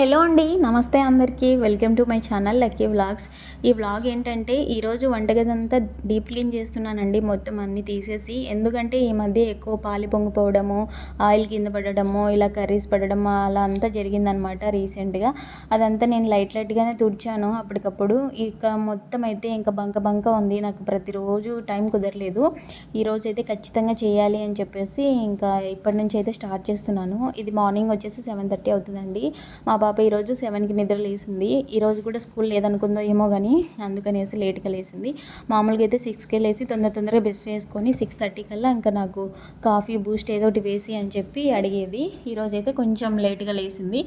Hello అండి నమస్తే అందరికీ. Welcome to my channel Lucky Vlogs. ఈ వ్లాగ్ ఏంటంటే ఈరోజు వంటగది అంతా డీప్ క్లీన్ చేస్తున్నానండి. మొత్తం అన్నీ తీసేసి ఎందుకంటే ఈ మధ్య ఎక్కువ పాలి పొంగిపోవడము ఆయిల్ కింద పడడము ఇలా కర్రీస్ పడడము అలా అంతా జరిగిందనమాట రీసెంట్గా. అదంతా నేను లైట్ లైట్గానే తుడిచాను అప్పటికప్పుడు. ఇక మొత్తం అయితే ఇంకా బంక బంక ఉంది. నాకు ప్రతిరోజు టైం కుదరలేదు. ఈరోజు అయితే ఖచ్చితంగా చేయాలి అని చెప్పేసి ఇంకా ఇప్పటి నుంచి అయితే స్టార్ట్ చేస్తున్నాను. ఇది మార్నింగ్ వచ్చేసి సెవెన్ థర్టీ అవుతుందండి. మా పాప ఈరోజు సెవెన్కి నిద్ర లేసింది. ఈరోజు కూడా స్కూల్ లేదనుకుందో ఏమో కానీ అందుకనేసి లేట్గా లేసింది. మామూలుగా అయితే సిక్స్కే లేసి తొందర తొందరగా బెస్ట్ చేసుకొని సిక్స్ థర్టీ కల్లా ఇంకా నాకు కాఫీ బూస్ట్ ఏదో ఒకటి వేసి అని చెప్పి అడిగేది. ఈరోజు అయితే కొంచెం లేట్గా లేసింది.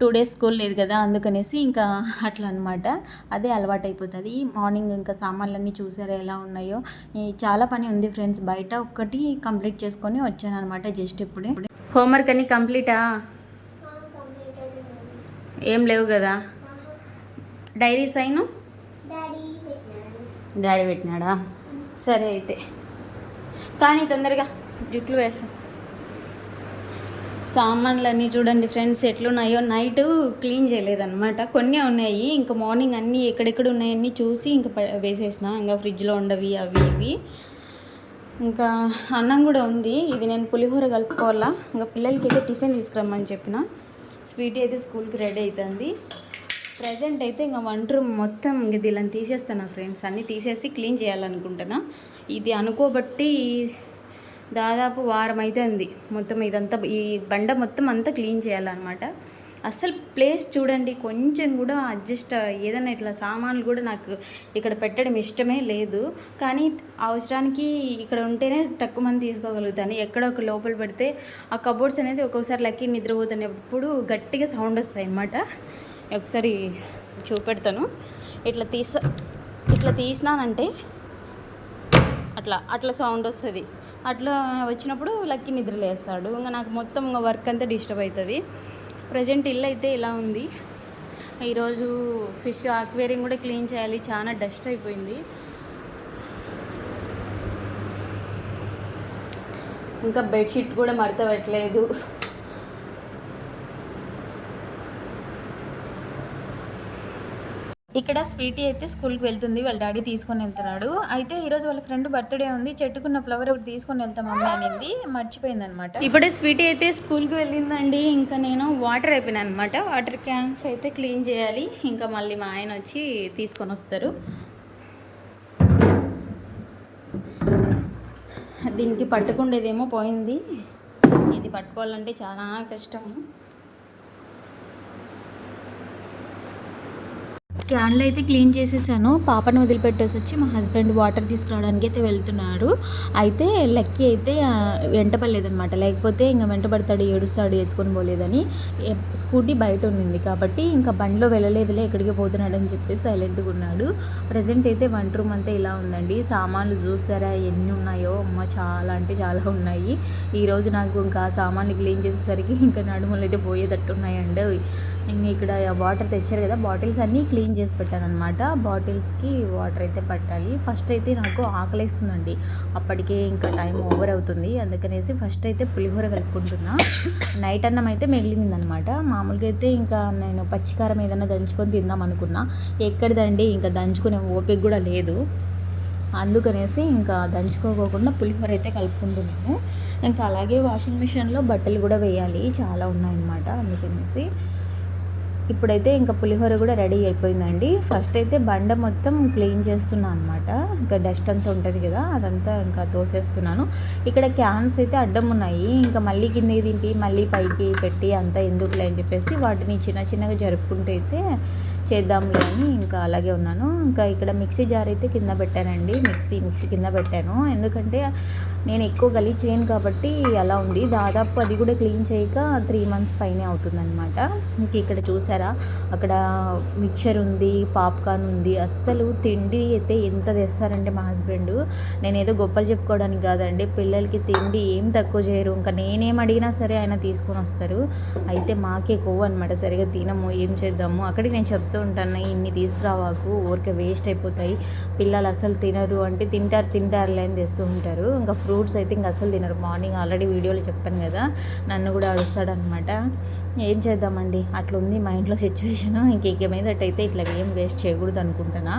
టూ డేస్ స్కూల్ లేదు కదా అందుకనేసి ఇంకా అట్లా అనమాట అదే అలవాటు అయిపోతుంది మార్నింగ్ ఇంకా సామాన్లన్నీ చూసారా ఎలా ఉన్నాయో. చాలా పని ఉంది ఫ్రెండ్స్. బయట ఒక్కటి కంప్లీట్ చేసుకొని వచ్చాను అనమాట జస్ట్ ఇప్పుడే. హోంవర్క్ అని కంప్లీటా? ఏం లేవు కదా. Dairy sign? డాడీ పెట్టినాడు? సరే అయితే. కానీ తొందరగా జుట్లు వేస్తా సామాన్లు అన్నీ చూడండి ఫ్రెండ్స్ ఎట్లున్నాయో. నైట్ క్లీన్ చేయలేదన్నమాట. కొన్ని ఉన్నాయి. ఇంకా మార్నింగ్ అన్నీ ఎక్కడెక్కడ ఉన్నాయన్నీ చూసి ఇంకా వేసేసిన. ఇంకా ఫ్రిడ్జ్లో ఉండవి అవి ఇవి. ఇంకా అన్నం కూడా ఉంది. ఇది నేను పులిహోర కలుపుకోవాలా? ఇంకా పిల్లలకి అయితే టిఫిన్ తీసుకురమ్మని చెప్పిన. స్వీట్ అయితే స్కూల్కి రెడీ అవుతుంది ప్రజెంట్ అయితే ఇంకా వంట రూమ్ మొత్తం ఇంక దీనిని తీసేస్తాను ఫ్రెండ్స్. అన్నీ తీసేసి క్లీన్ చేయాలనుకుంటున్నా. ఇది అనుకోబట్టి దాదాపు వారం అవుతుంది మొత్తం ఇదంతా ఈ బండ మొత్తం అంతా క్లీన్ చేయాలన్నమాట. అసలు ప్లేస్ చూడండి కొంచెం కూడా అడ్జస్ట్ ఏదైనా ఇట్లా సామాన్లు కూడా నాకు ఇక్కడ పెట్టడం ఇష్టమే లేదు. కానీ అవసరానికి ఇక్కడ ఉంటేనే తక్కువ మంది తీసుకోగలుగుతాను. ఎక్కడ ఒక లోపల పెడితే ఆ కబోర్డ్స్ అనేది ఒక్కొక్కసారి లక్కీ నిద్రపోతున్నప్పుడు గట్టిగా సౌండ్ వస్తాయి అన్నమాట. ఒకసారి చూపెడతాను. ఇట్లా తీస ఇట్లా తీసినానంటే అట్లా అట్లా సౌండ్ వస్తుంది. అట్లా వచ్చినప్పుడు లక్కీ నిద్ర లేస్తాడు ఇంకా నాకు మొత్తం ఇంకా వర్క్ అంతా డిస్టర్బ్ అవుతుంది. ప్రజెంట్ ఇల్లు అయితే ఇలా ఉంది. ఈరోజు ఫిష్ ఆక్వేరియం కూడా క్లీన్ చేయాలి. చాలా డస్ట్ అయిపోయింది. ఇంకా బెడ్షీట్ కూడా మడత పెట్టలేదు. ఇక్కడ స్వీటీ అయితే స్కూల్కి వెళ్తుంది వాళ్ళ డాడీ తీసుకొని వెళ్తున్నాడు. అయితే ఈరోజు వాళ్ళ ఫ్రెండ్ బర్త్డే ఉంది చెట్టుకున్న ఫ్లవర్ ఒకటి తీసుకొని వెళ్తాం అమ్మ అనింది మర్చిపోయింది అనమాట ఇప్పుడే స్వీటీ అయితే స్కూల్కి వెళ్ళిందండి ఇంకా నేను వాటర్ అయిపోయినా అనమాట వాటర్ క్యాన్స్ అయితే క్లీన్ చేయాలి ఇంకా మళ్ళీ మా ఆయన వచ్చి తీసుకొని వస్తారు. దీనికి పట్టుకుండేదేమో పోయింది. ఇది పట్టుకోవాలంటే చాలా కష్టము క్యాన్లు అయితే క్లీన్ చేసేసాను. పాపను వదిలిపెట్టేసి వచ్చి మా హస్బెండ్ వాటర్ తీసుకురావడానికి అయితే వెళ్తున్నారు. అయితే లక్కీ అయితే వెంటపడలేదనమాట లేకపోతే ఇంకా వెంటపడతాడు ఏడుస్తాడు ఎత్తుకొని పోలేదని. స్కూటీ బయట ఉండింది కాబట్టి ఇంకా బండిలో వెళ్ళలేదులే ఎక్కడికి పోతున్నాడు అని చెప్పి సైలెంట్గా ఉన్నాడు. ప్రజెంట్ అయితే వంట రూమ్ అంతా ఇలా ఉందండి. సామాన్లు చూసారా ఎన్ని ఉన్నాయో? అమ్మ చాలా అంటే చాలా ఉన్నాయి. ఈరోజు నాకు ఇంకా సామాన్లు క్లీన్ చేసేసరికి ఇంకా నడుములు అయితే పోయేటట్టు ఉన్నాయండి ఇక్కడ వాటర్ తెచ్చారు కదా బాటిల్స్ అన్నీ క్లీన్ చేసి పెట్టాను అనమాట బాటిల్స్కి వాటర్ అయితే పట్టాలి. ఫస్ట్ అయితే నాకు ఆకలిస్తుందండి. అప్పటికే ఇంకా టైం ఓవర్ అవుతుంది. అందుకనేసి ఫస్ట్ అయితే పులిహోర కలుపుకుంటున్నా. నైట్ అన్నం అయితే మిగిలిందనమాట మామూలుగా అయితే ఇంకా నేను పచ్చికారం ఏదైనా దంచుకొని తిందాం అనుకున్నా. ఎక్కడిదండి? ఇంకా దంచుకునే ఓపిక కూడా లేదు. అందుకనేసి ఇంకా దంచుకోకోకుండా పులిహోర అయితే కలుపుకుంటున్నాను. ఇంకా అలాగే వాషింగ్ మిషన్లో బట్టలు కూడా వేయాలి. చాలా ఉన్నాయన్నమాట. అందుకనేసి ఇప్పుడైతే ఇంకా పులిహోర కూడా రెడీ అయిపోయిందండి. ఫస్ట్ అయితే బండ మొత్తం క్లీన్ చేస్తున్నాను అనమాట ఇంకా డస్ట్ అంతా ఉంటుంది కదా అదంతా ఇంకా తోసేస్తున్నాను ఇక్కడ క్యాన్స్ అయితే అడ్డం ఉన్నాయి. ఇంకా మళ్ళీ కిందకి దింపి మళ్ళీ పైకి పెట్టి అంతా ఎందుకులే అని చెప్పేసి వాటిని చిన్న చిన్నగా జరుపుకుంటూ అయితే చేద్దాంలే అని ఇంకా అలాగే ఉన్నాను. ఇంకా ఇక్కడ మిక్సీ జార్ అయితే కింద పెట్టానండి. మిక్సీ మిక్సీ కింద పెట్టాను. ఎందుకంటే నేను ఎక్కువ గలీజ్ చేయను కాబట్టి అలా ఉంది. దాదాపు అది కూడా క్లీన్ చేయక త్రీ మంత్స్ పైనే అవుతుందన్నమాట. ఇంక ఇక్కడ చూసారా? అక్కడ మిక్చర్ ఉంది పాప్కార్న్ ఉంది. అస్సలు తిండి అయితే ఎంత తెస్తారంటే మా హస్బెండ్. నేనేదో గొప్పలు చెప్పుకోవడానికి కాదండి. పిల్లలకి తిండి ఏం తక్కువ చేయరు. ఇంకా నేనేం అడిగినా సరే ఆయన తీసుకొని వస్తారు. అయితే మాకే కొవ్వు అనమాట సరిగా తినము ఏం చేద్దాము. అక్కడికి నేను చెప్తూ చెప్తూ ఉంటాను ఇన్ని తీసుకురావాకు ఊరికే వేస్ట్ అయిపోతాయి పిల్లలు అసలు తినరు అంటే తింటారు తింటారులే అని తెస్తూ ఉంటారు. ఇంకా ఫ్రూట్స్ అయితే ఇంకా అసలు తినరు. మార్నింగ్ ఆల్రెడీ వీడియోలో చెప్పాను కదా నన్ను కూడా అడుస్తాడనమాట ఏం చేద్దామండి? అట్లా ఉంది మా ఇంట్లో సిచ్యువేషన్ ఇంక ఇట్లా ఏం వేస్ట్ చేయకూడదు అనుకుంటున్నా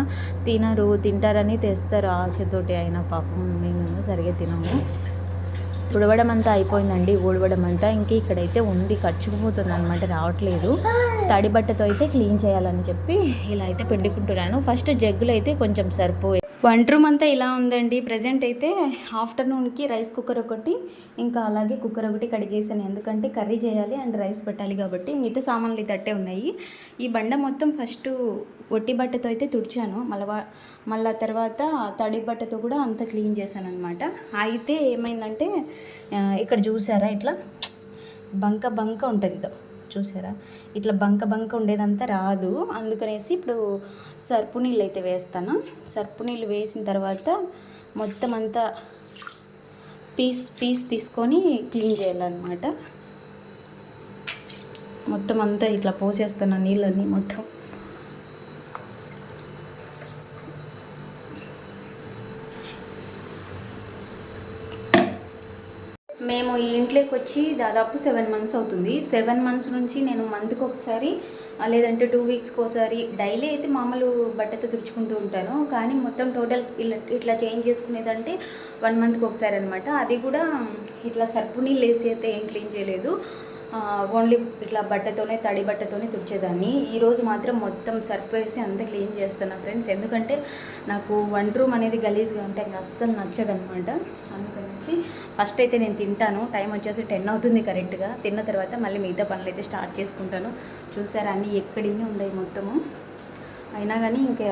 తినరు తింటారని తెస్తారు ఆశతోటి అయినా పాపం. మేము సరిగ్గా తినము. తుడవడం అంతా అయిపోయిందండి ఊడవడం అంతా ఇంక ఇక్కడైతే ఉంది ఖర్చుకుపోతుంది అనమాట రావట్లేదు. తడి బట్టతో అయితే క్లీన్ చేయాలని చెప్పి ఇలా అయితే పెట్టుకుంటున్నాను ఫస్ట్ జగ్గులు అయితే కొంచెం సరిపోయి వంట రూమ్ అంతా ఇలా ఉందండి. ప్రజెంట్ అయితే ఆఫ్టర్నూన్కి రైస్ కుక్కర్ ఒకటి ఇంకా అలాగే కుక్కర్ ఒకటి కడిగేసాను. ఎందుకంటే కర్రీ చేయాలి అండ్ రైస్ పెట్టాలి కాబట్టి మిగతా సామాన్లు తట్టే ఉన్నాయి. ఈ బండ మొత్తం ఫస్ట్ ఒట్టి బట్టతో అయితే తుడిచాను. మళ్ళీ మళ్ళా తర్వాత తడి బట్టతో కూడా అంతా క్లీన్ చేశాను అనమాట అయితే ఏమైందంటే ఇక్కడ చూసారా ఇట్లా? బంక బంక ఉంటుంది చూసారా? ఇట్లా బంక బంక ఉండేదంతా రాదు. అందుకనేసి ఇప్పుడు సర్పు నీళ్ళు అయితే వేస్తాను. సర్పు నీళ్ళు వేసిన తర్వాత మొత్తం అంతా పీస్ పీస్ తీసుకొని క్లీన్ చేయాలన్నమాట. మొత్తం అంతా ఇట్లా పోసేస్తాను నీళ్ళని మొత్తం. మేము ఇంట్లోకి వచ్చి దాదాపు సెవెన్ మంత్స్ అవుతుంది. సెవెన్ మంత్స్ నుంచి నేను మంత్కి ఒకసారి లేదంటే టూ వీక్స్కి ఒకసారి డైలీ అయితే మామూలు బట్టతో తుడుచుకుంటూ ఉంటాను. కానీ మొత్తం టోటల్ ఇలా ఇట్లా చేంజ్ చేసుకునేదంటే వన్ మంత్కి ఒకసారి అనమాట అది కూడా ఇట్లా సర్పు నీళ్ళు వేసి అయితే ఏం క్లీన్ చేయలేదు. ఓన్లీ ఇట్లా బట్టతోనే తడి బట్టతోనే తుడిచేదాన్ని. ఈరోజు మాత్రం మొత్తం సర్ఫ్ వేసి అంతా క్లీన్ చేస్తాను ఫ్రెండ్స్. ఎందుకంటే నాకు వంట రూమ్ అనేది గలీజ్గా ఉంటే ఇంకా అస్సలు నచ్చదనమాట చెప్పేసి ఫస్ట్ అయితే నేను తింటాను. టైం వచ్చేసి టెన్ అవుతుంది కరెక్ట్గా తిన్న తర్వాత మళ్ళీ మిగతా పనులు అయితే స్టార్ట్ చేసుకుంటాను. చూసారా అన్నీ ఎక్కడిన్నీ ఉన్నాయి మొత్తము? అయినా కానీ ఇంకా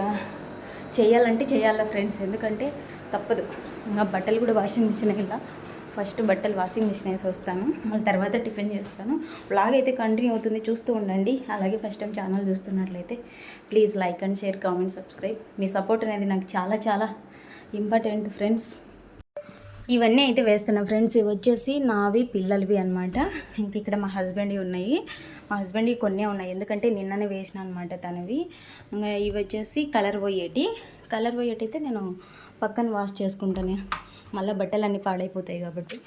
చేయాలంటే చేయాలా ఫ్రెండ్స్ ఎందుకంటే తప్పదు. ఇంకా బట్టలు కూడా వాషింగ్ మిషన్ ఇలా ఫస్ట్ బట్టలు వాషింగ్ మిషన్ వేసి వస్తాను. మళ్ళీ తర్వాత టిఫిన్ చేస్తాను. బ్లాగ్ అయితే కంటిన్యూ అవుతుంది. చూస్తూ ఉండండి. అలాగే ఫస్ట్ టైం ఛానల్ చూస్తున్నట్లయితే please like and share comment subscribe me support అనేది నాకు చాలా చాలా ఇంపార్టెంట్ ఫ్రెండ్స్ ఇవన్నీ అయితే వేస్తున్నాను ఫ్రెండ్స్ ఇవి వచ్చేసి నావి పిల్లలవి అనమాట ఇంక ఇక్కడ మా హస్బెండ్వి ఉన్నాయి. మా హస్బెండ్వి కొన్నే ఉన్నాయి. ఎందుకంటే నిన్ననే వేసిన అనమాట తనవి. ఇంకా ఇవి వచ్చేసి కలర్ పోయేటి. కలర్ పోయేటి అయితే నేను పక్కన వాష్ చేసుకుంటాను. మళ్ళీ బట్టలన్నీ పాడైపోతాయి కాబట్టి.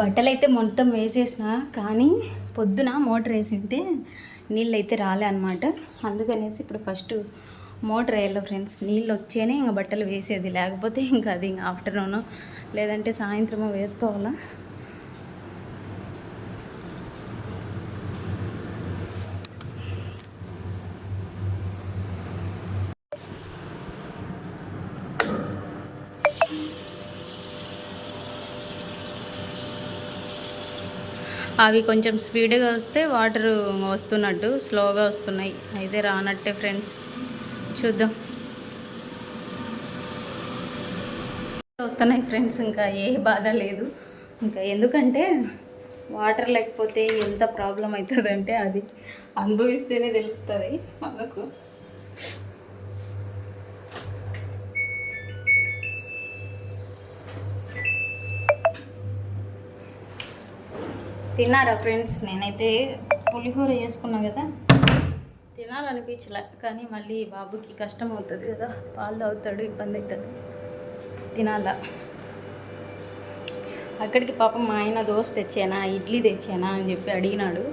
బట్టలు అయితే మొత్తం వేసేసిన. కానీ పొద్దున మోటార్ వేసింటే నీళ్ళు అయితే రాలే అనమాట అందుకనేసి ఇప్పుడు ఫస్ట్ మోటార్ వేయాలి ఫ్రెండ్స్. నీళ్ళు వచ్చేనే ఇంకా బట్టలు వేసేది. లేకపోతే ఇంకా అది ఇంకా ఆఫ్టర్నూన్ లేదంటే సాయంత్రము వేసుకోవాలా? అవి కొంచెం స్పీడ్గా వస్తే వాటర్ వస్తున్నట్టు స్లోగా వస్తున్నాయి. అయితే రానట్టే ఫ్రెండ్స్ చూద్దాం. వస్తున్నాయి ఫ్రెండ్స్ ఇంకా ఏ బాధ లేదు. ఇంకా ఎందుకంటే వాటర్ లేకపోతే ఎంత ప్రాబ్లం అవుతుందంటే అది అనుభవిస్తేనే తెలుస్తుంది మనకు. తిన్నారా ఫ్రెండ్స్? నేనైతే పులిహోర చేసుకున్నా కదా. తినాలనిపించలే కానీ మళ్ళీ బాబుకి కష్టం అవుతుంది కదా. పాలు తాగుతాడు ఇబ్బంది అవుతుంది. తినాలా? అక్కడికి పాపం మా ఆయన దోశ తెచ్చానా ఇడ్లీ తెచ్చానా అని చెప్పి అడిగినాడు.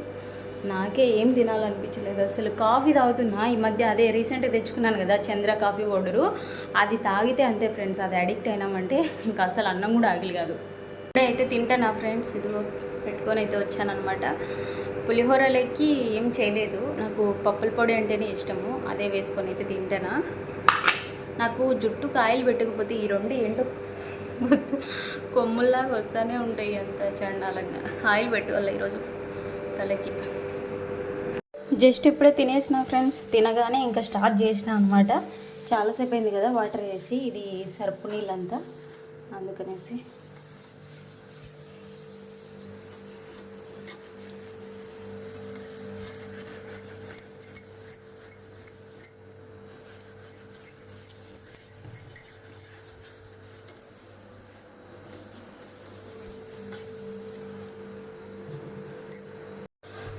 నాకే ఏం తినాలనిపించలేదు. అసలు కాఫీ తాగుతున్నా. ఈ మధ్య అదే రీసెంట్గా తెచ్చుకున్నాను కదా చంద్ర కాఫీ పౌడరు. అది తాగితే అంతే ఫ్రెండ్స్ అది అడిక్ట్ అయినామంటే ఇంకా అసలు అన్నం కూడా ఆగిలి కాదు. అయితే తింటాను ఫ్రెండ్స్? ఇదిగో. పెట్టుకొని అయితే వచ్చానమాట పులిహోరలోకి ఏం చేయలేదు. నాకు పప్పుల పొడి అంటేనే ఇష్టము. అదే వేసుకొని అయితే తింటానా. నాకు జుట్టు కాయలు పెట్టకపోతే ఈ రెండు ఏంటో కొమ్ముల్లాగా వస్తూనే ఉంటాయి అంత చండాలంగా. ఆయిల్ పెట్టుకోవాలి ఈరోజు తలకి. జస్ట్ ఇప్పుడే తినేసిన ఫ్రెండ్స్. తినగానే ఇంకా స్టార్ట్ చేసిన అనమాట చాలాసేపు అయింది కదా వాటర్ వేసి ఇది సరుపు నీళ్ళంతా. అందుకనేసి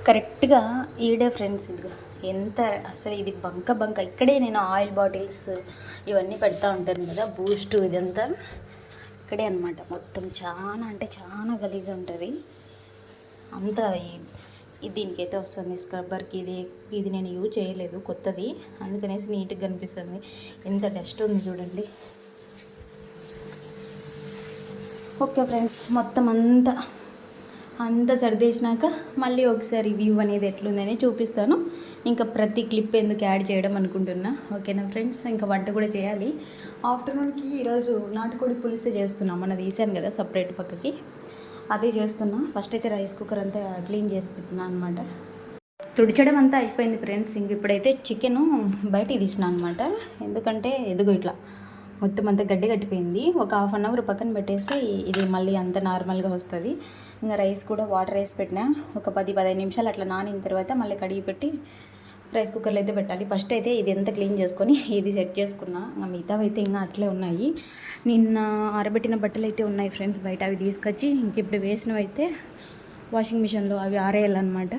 కరెక్ట్గా ఈడే ఫ్రెండ్స్ ఇది ఎంత అసలు ఇది బంక బంక. ఇక్కడే నేను ఆయిల్ బాటిల్స్ ఇవన్నీ పెడతా ఉంటాను కదా బూస్ట్ ఇదంతా ఇక్కడే అనమాట మొత్తం చాలా అంటే చాలా గలీజ్ ఉంటుంది. అంతా ఇది దీనికైతే వస్తుంది స్క్రబ్బర్కి ఇది ఇది నేను యూజ్ చేయలేదు కొత్తది అందుకనేసి నీట్గా కనిపిస్తుంది. ఎంత డస్ట్ ఉంది చూడండి. ఓకే ఫ్రెండ్స్ మొత్తం అంతా అంతా సర్దేసినాక మళ్ళీ ఒకసారి వ్యూ అనేది ఎట్లుందని చూపిస్తాను. ఇంకా ప్రతి క్లిప్ ఎందుకు యాడ్ చేయడం అనుకుంటున్నా. ఓకేనా ఫ్రెండ్స్? ఇంకా వంట కూడా చేయాలి. ఆఫ్టర్నూన్కి ఈరోజు నాటుకోడి పులుసు చేస్తున్నాం. మన తీసాను కదా సపరేట్ పక్కకి. అదే చేస్తున్నా. ఫస్ట్ అయితే రైస్ కుక్కర్ అంతా క్లీన్ చేసి పెట్టినా అనమాట తుడిచడం అంతా అయిపోయింది ఫ్రెండ్స్. ఇంక ఇప్పుడైతే చికెన్ బయటికి తీసిన అనమాట ఎందుకంటే ఎదుగు ఇట్లా మొత్తం అంతా గడ్డి కట్టిపోయింది. ఒక హాఫ్ అన్ అవర్ పక్కన పెట్టేసి ఇది మళ్ళీ అంత నార్మల్గా వస్తుంది. ఇంకా రైస్ కూడా వాటర్ వేసి పెట్టినా. ఒక పది పదిహేను నిమిషాలు అట్లా నానిన తర్వాత మళ్ళీ కడిగి పెట్టి రైస్ కుక్కర్లో అయితే పెట్టాలి. ఫస్ట్ అయితే ఇది ఎంత క్లీన్ చేసుకొని ఇది సెట్ చేసుకున్నా. మిగతావి అయితే ఇంకా అట్లే ఉన్నాయి. నిన్న ఆరబెట్టిన బట్టలు అయితే ఉన్నాయి ఫ్రెండ్స్ బయట. అవి తీసుకొచ్చి ఇంక ఇప్పుడు వేసినవి అయితే వాషింగ్ మిషన్లో అవి ఆరేయాలన్నమాట.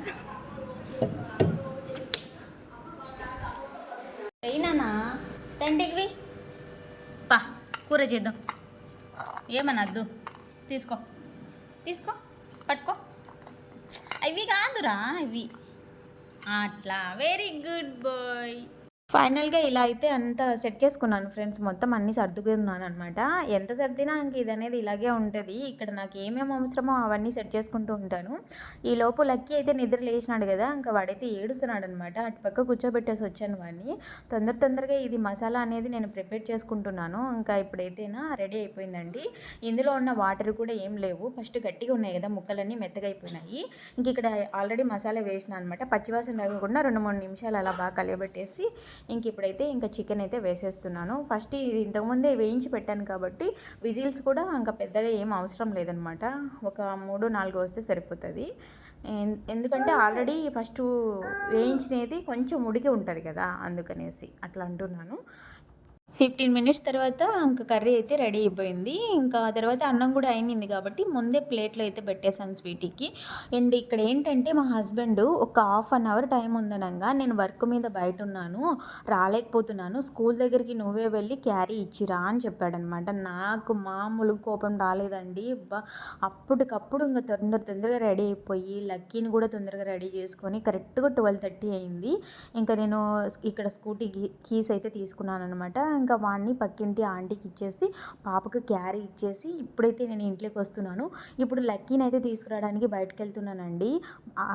అయినా రండికి పా కూర చేద్దాం. ఏమనద్దు తీసుకో. తీసుకో. పట్టుకో. అవి కాదురా ఇవి. అట్లా. వెరీ గుడ్ బాయ్ ఫైనల్గా ఇలా అయితే అంత సెట్ చేసుకున్నాను ఫ్రెండ్స్. మొత్తం అన్నీ సర్దుకున్నాను అనమాట ఎంత సర్దినా ఇంక ఇది అనేది ఇలాగే ఉంటుంది. ఇక్కడ నాకు ఏమేమి అవసరమో అవన్నీ సెట్ చేసుకుంటూ ఉంటాను. ఈ లోపు లక్కీ అయితే నిద్ర లేచినాడు కదా ఇంకా వాడైతే ఏడుస్తున్నాడు అనమాట అటు పక్క కూర్చోబెట్టేసి వచ్చాను వాడిని. తొందర తొందరగా ఇది మసాలా అనేది నేను ప్రిపేర్ చేసుకుంటున్నాను. ఇంకా ఇప్పుడైతేనా రెడీ అయిపోయిందండి. ఇందులో ఉన్న వాటర్ కూడా ఏం లేవు. ఫస్ట్ గట్టిగా ఉన్నాయి కదా ముక్కలన్నీ మెత్తగా అయిపోయినాయి. ఇంక ఇక్కడ ఆల్రెడీ మసాలా వేసిన అనమాట పచ్చివాసన లేకుండా రెండు మూడు నిమిషాలు అలా బాగా కలియబెట్టేసి ఇంక ఇప్పుడైతే ఇంకా చికెన్ అయితే వేసేస్తున్నాను. ఫస్ట్ ఇది ఇంతకుముందే వేయించి పెట్టాను కాబట్టి విజిల్స్ కూడా ఇంకా పెద్దగా ఏం అవసరం లేదనమాట. ఒక మూడు నాలుగు వస్తే సరిపోతుంది. ఎందుకంటే ఆల్రెడీ ఫస్ట్ వేయించినది కొంచెం ఉడికి ఉంటుంది కదా అందుకనేసి అట్లా అంటున్నాను. ఫిఫ్టీన్ మినిట్స్ తర్వాత ఇంకా కర్రీ అయితే రెడీ అయిపోయింది. ఇంకా తర్వాత అన్నం కూడా అయినింది కాబట్టి ముందే ప్లేట్లో అయితే పెట్టేశాను స్వీటీకి. అండ్ ఇక్కడ ఏంటంటే మా హస్బెండ్ ఒక హాఫ్ అన్ అవర్ టైం ఉందనంగా నేను వర్క్ మీద బయట ఉన్నాను రాలేకపోతున్నాను. స్కూల్ దగ్గరికి నువ్వే వెళ్ళి క్యారీ ఇచ్చిరా అని చెప్పాడనమాట. నాకు మామూలు కోపం రాలేదండి. అప్పటికప్పుడు ఇంకా తొందర తొందరగా రెడీ అయిపోయి లక్కీని కూడా తొందరగా రెడీ చేసుకొని కరెక్ట్గా ట్వెల్వ్ థర్టీ అయింది. ఇంకా నేను ఇక్కడ స్కూటీ కీస్ అయితే తీసుకున్నాను అనమాట ఇంకా వాడిని పక్కింటి ఆంటీకి ఇచ్చేసి పాపకు క్యారీ ఇచ్చేసి ఇప్పుడైతే నేను ఇంట్లోకి వస్తున్నాను. ఇప్పుడు లక్కీని అయితే తీసుకురావడానికి బయటకు వెళ్తున్నానండి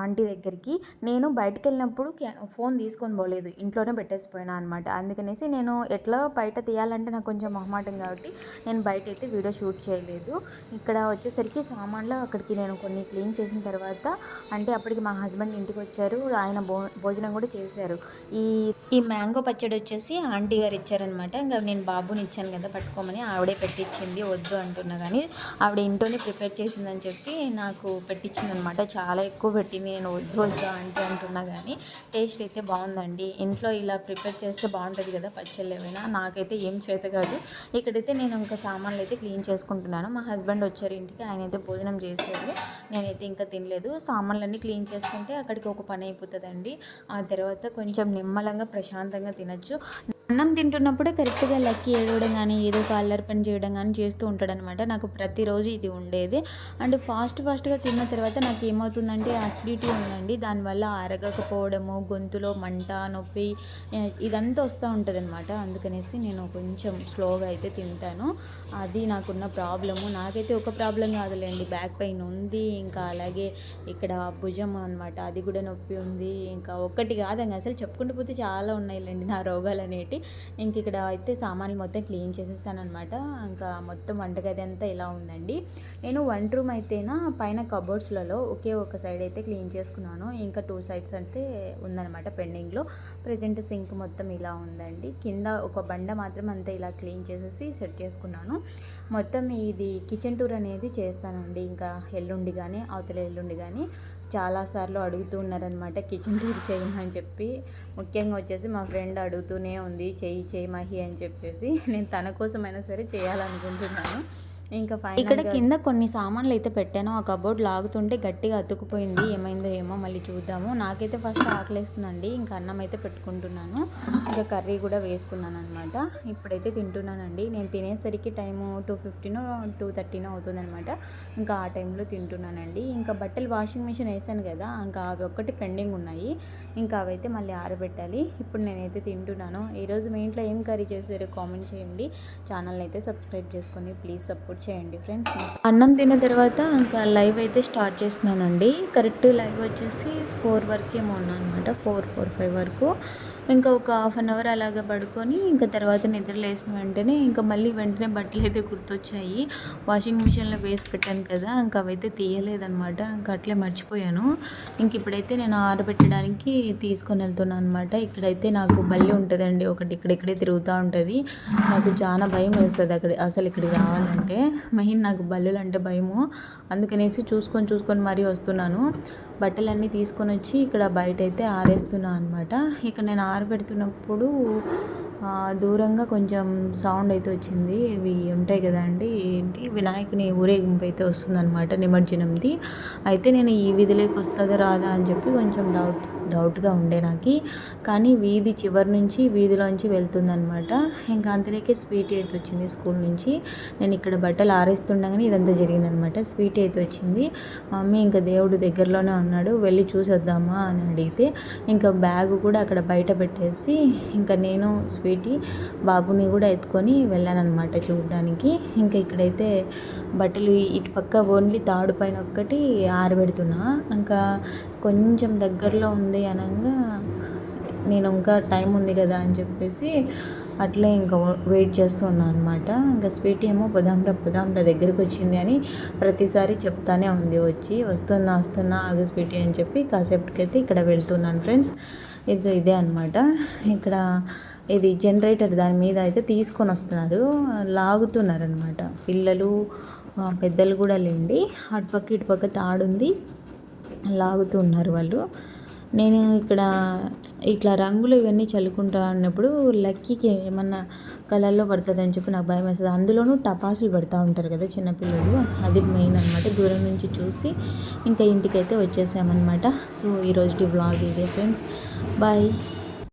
ఆంటీ దగ్గరికి. నేను బయటకు వెళ్ళినప్పుడు ఫోన్ తీసుకొని పోలేదు. ఇంట్లోనే పెట్టేసిపోయినా అనమాట అందుకనేసి నేను ఎట్లా బయట తీయాలంటే నాకు కొంచెం మొహమాటం కాబట్టి నేను బయట అయితే వీడియో షూట్ చేయలేదు. ఇక్కడ వచ్చేసరికి సామాన్లు అక్కడికి నేను కొన్ని క్లీన్ చేసిన తర్వాత అంటే అప్పటికి మా హస్బెండ్ ఇంటికి వచ్చారు. ఆయన భో భోజనం కూడా చేశారు. ఈ ఈ మ్యాంగో పచ్చడి వచ్చేసి ఆంటీ గారు ఇచ్చారనమాట ఇంకా నేను బాబుని ఇచ్చాను కదా పట్టుకోమని ఆవిడే పెట్టించింది వద్దు అంటున్నా కానీ ఆవిడ ఇంట్లోనే ప్రిపేర్ చేసిందని చెప్పి నాకు పెట్టించింది అనమాట చాలా ఎక్కువ పెట్టింది నేను వద్దు వద్దు అంటే అంటున్నా కానీ టేస్ట్ అయితే బాగుందండి. ఇంట్లో ఇలా ప్రిపేర్ చేస్తే బాగుంటుంది కదా పచ్చళ్ళు ఏమైనా నాకైతే ఏం చేత కాదు. ఇక్కడైతే నేను ఇంకా సామాన్లు అయితే క్లీన్ చేసుకుంటున్నాను. మా హస్బెండ్ వచ్చారు ఇంటికి ఆయన అయితే భోజనం చేశారు. నేనైతే ఇంకా తినలేదు. సామాన్లన్నీ క్లీన్ చేసుకుంటే అక్కడికి ఒక పని అయిపోతుందండి. ఆ తర్వాత కొంచెం నిమ్మలంగా ప్రశాంతంగా తినచ్చు. తింటున్నప్పుడు కరెక్ట్గా లక్కీ ఏడవడం కానీ ఏదో ఒక అల్లరి పని చేయడం కానీ చేస్తూ ఉంటాడనమాట. నాకు ప్రతిరోజు ఇది ఉండేది. అండ్ ఫాస్ట్ ఫాస్ట్గా తిన్న తర్వాత నాకు ఏమవుతుందంటే అసిడిటీ ఉందండి. దానివల్ల అరగకపోవడము గొంతులో మంట నొప్పి ఇదంతా వస్తూ ఉంటుంది అనమాట అందుకనేసి నేను కొంచెం స్లోగా అయితే తింటాను. అది నాకున్న ప్రాబ్లము. నాకైతే ఒక ప్రాబ్లం కాదులేండి. బ్యాక్ పెయిన్ ఉంది. ఇంకా అలాగే ఇక్కడ భుజం అనమాట అది కూడా నొప్పి ఉంది. ఇంకా ఒక్కటి కాదండి. అసలు చెప్పుకుంటూ పోతే చాలా ఉన్నాయిలేండి నా రోగాలు అనేటి ఇంక ఇక్కడ అయితే సామాన్లు మొత్తం క్లీన్ చేసేసాను అనమాట ఇంకా మొత్తం వంటగది అంతా ఇలా ఉందండి. నేను వన్ రూమ్ అయితేనా పైన కబోర్డ్స్లలో ఒకే ఒక సైడ్ అయితే క్లీన్ చేసుకున్నాను. ఇంకా టూ సైడ్స్ అయితే ఉందన్నమాట పెండింగ్లో. ప్రజెంట్ సింక్ మొత్తం ఇలా ఉందండి. కింద ఒక బండ మాత్రం అంతా ఇలా క్లీన్ చేసేసి సెట్ చేసుకున్నాను. మొత్తం ఇది కిచెన్ టూర్ అనేది చేస్తానండి. ఇంకా ఎల్లుండి కానీ అవతల ఎల్లుండి కానీ చాలాసార్లు అడుగుతూ ఉన్నారనమాట కిచెన్ టూర్ చేయమని చెప్పి. ముఖ్యంగా వచ్చేసి మా ఫ్రెండ్ అడుగుతూనే ఉంది చేయి చెయ్యి మహి అని చెప్పేసి. నేను తన కోసమైనా సరే చేయాలనుకుంటున్నాను. ఇంకా ఇక్కడ కింద కొన్ని సామాన్లు అయితే పెట్టాను. ఆ కబోర్డ్ లాగుతుంటే గట్టిగా అతుక్కుపోయింది. ఏమైందో ఏమో మళ్ళీ చూద్దాము. నాకైతే ఫస్ట్ ఆకలేస్తుందండి. ఇంకా అన్నం అయితే పెట్టుకుంటున్నాను. ఇంకా కర్రీ కూడా వేసుకున్నాను అనమాట ఇప్పుడైతే తింటున్నానండి. నేను తినేసరికి టైము టూ ఫిఫ్టీనో టూ థర్టీనో అవుతుందన్నమాట. ఇంకా ఆ టైంలో తింటున్నానండి. ఇంకా బట్టలు వాషింగ్ మిషన్ వేసాను కదా ఇంకా అవి ఒక్కటి పెండింగ్ ఉన్నాయి. ఇంకా అవైతే మళ్ళీ ఆరబెట్టాలి. ఇప్పుడు నేనైతే తింటున్నాను. ఈరోజు మీ ఇంట్లో ఏం కర్రీ చేశారో కామెంట్ చేయండి. ఛానల్ని అయితే సబ్స్క్రైబ్ చేసుకొని ప్లీజ్ సపోర్ట్ చేయండి ఫ్రెండ్స్ అన్నం తిన్న తర్వాత ఇంకా లైవ్ అయితే స్టార్ట్ చేస్తున్నానండి. కరెక్ట్ లైవ్ వచ్చేసి ఫోర్ వరకేమో ఉన్నా అనమాట ఫోర్ ఫోర్ ఫైవ్ వరకు. ఇంకా ఒక హాఫ్ అన్ అవర్ అలాగా పడుకొని ఇంకా తర్వాత నిద్ర లేచిన వెంటనే ఇంకా మళ్ళీ వెంటనే బట్టలు అయితే గుర్తొచ్చాయి. వాషింగ్ మిషన్లో వేసి పెట్టాను కదా ఇంకా అవైతే తీయలేదనమాట ఇంకా అట్లే మర్చిపోయాను. ఇంక ఇప్పుడైతే నేను ఆరబెట్టడానికి తీసుకొని వెళ్తున్నాను అనమాట ఇక్కడైతే నాకు బల్లి ఉంటుందండి ఒకటి ఇక్కడిక్కడే తిరుగుతూ ఉంటుంది. నాకు చాలా భయం వేస్తుంది అక్కడ అసలు ఇక్కడికి రావాలంటే. మెయిన్ నాకు బల్లులు అంటే భయము. అందుకనేసి చూసుకొని చూసుకొని మరీ వస్తున్నాను. బట్టలన్నీ తీసుకొని వచ్చి ఇక్కడ బయట అయితే ఆరేస్తున్నాను అనమాట ఇక్కడ నేను ఆరబెడుతున్నప్పుడు దూరంగా కొంచెం సౌండ్ అయితే వచ్చింది. ఇవి ఉంటాయి కదండి ఏంటి? వినాయకుని ఊరేగింపు అయితే వస్తుందన్నమాట నిమజ్జనంది. అయితే నేను ఈ వీధిలోకి వస్తుందా రాదా అని చెప్పి కొంచెం డౌట్ డౌట్గా ఉండే నాకు. కానీ వీధి చివరి నుంచి వీధిలోంచి వెళ్తుందన్నమాట. ఇంకా అంతలోకే స్వీట్ అయితే వచ్చింది స్కూల్ నుంచి. నేను ఇక్కడ బట్టలు ఆరేస్తుండగానే ఇదంతా జరిగిందనమాట స్వీట్ అయితే వచ్చింది. మమ్మీ ఇంకా దేవుడు దగ్గరలోనే ఉన్నాడు. వెళ్ళి చూసేద్దామా అని అడిగితే ఇంకా బ్యాగ్ కూడా అక్కడ బయట పెట్టేసి ఇంకా నేను స్వీట్ బాబుని కూడా ఎత్తుకొని వెళ్ళానమాట చూడడానికి. ఇంకా ఇక్కడైతే బట్టలు ఇటు పక్క ఓన్లీ తాడు పైన ఒక్కటి ఆరబెడుతున్నా. ఇంకా కొంచెం దగ్గరలో ఉంది అనగా నేను ఇంకా టైం ఉంది కదా అని చెప్పేసి అట్లే ఇంకా వెయిట్ చేస్తున్నా అనమాట ఇంకా స్వీట్ ఏమో పొదాంరా పొదాంరా దగ్గరికి వచ్చింది అని ప్రతిసారి చెప్తానే ఉంది. వచ్చి వస్తున్నా వస్తున్నా ఆగు స్వీటీ అని చెప్పి కాసేపటికైతే ఇక్కడ వెళ్తున్నాను ఫ్రెండ్స్. ఇది ఇదే అనమాట ఇక్కడ ఇది జనరేటర్ దాని మీద అయితే తీసుకొని వస్తున్నారు. లాగుతున్నారు అనమాట పిల్లలు పెద్దలు కూడా లేండి. అటుపక్క ఇటుపక్క తాడుంది లాగుతున్నారు వాళ్ళు. నేను ఇక్కడ ఇట్లా రంగులు ఇవన్నీ చల్లుకుంటా అన్నప్పుడు లక్కీకి ఏమన్నా కలర్లో పడుతుంది అని చెప్పి నాకు భయం వేస్తుంది. అందులోనూ టపాసులు పెడతా ఉంటారు కదా చిన్నపిల్లలు. అది మెయిన్ అనమాట దూరం నుంచి చూసి ఇంకా ఇంటికైతే వచ్చేసామన్నమాట. సో ఈరోజు వ్లాగ్ ఇదే ఫ్రెండ్స్ బాయ్